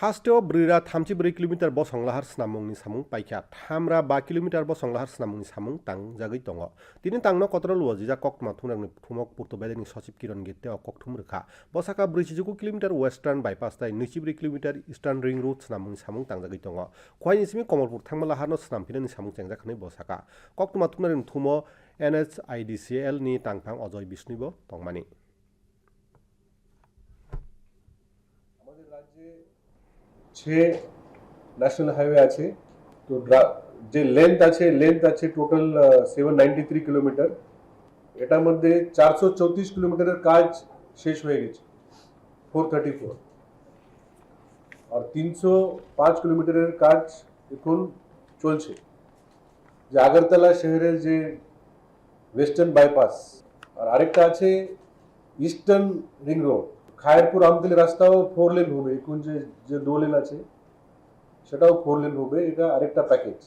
हास्टेआव ब्रैरा थामजि ब्रै किल'मिटार बसंलाहार स्नामुंनि सामुं पाइखा थामरा बा किल'मिटार बसंलाहार स्नामुंनि सामुं तांजागै दङ दिनै तांनो कतरा लुवा जिजा कक्टमा थुमरांनि थुमक पुर्तो बेलेनि सचिब किरण गित्ते कक्टुम रोखा बसाका ब्रैजिगु किल'मिटार वेस्टार्न बाइपास ताइ नैजिब्रै किल'मिटार इस्टार्न रिं रोड स्नामुंनि सामुं तांजागै दङ खहायनि सिमी कमलपुर थांमालाहारनो स्नामफिननि सामुं चेंजाखानै बसाका कक्टमा थुमरांनि थुमो एनएचआइडिसिएल नि तांफां अजय बिष्णुबो तंमानि আমাদের রাজ্যে ছে ন্যাশনাল হাইওয়ে আছে, তো যে লেন্থ আছে লেন্থ আছে total seven ninety three kilometre এটার মধ্যে চারশো চৌত্রিশ কিলোমিটারের কাজ শেষ হয়ে গেছে ফোর থার্টি ফোর আর তিনশো পাঁচ কিলোমিটারের কাজ এখন চলছে। যে আগরতলা শহরের যে ওয়েস্টার্ন বাইপাস আর আরেকটা আছে eastern ring road Khayerpur Amtali রাস্তাও ফোর লেন হবে এখন যে যে দো লেন আছে, সেটাও ফোর লেন হবে, এটা আরেকটা প্যাকেজ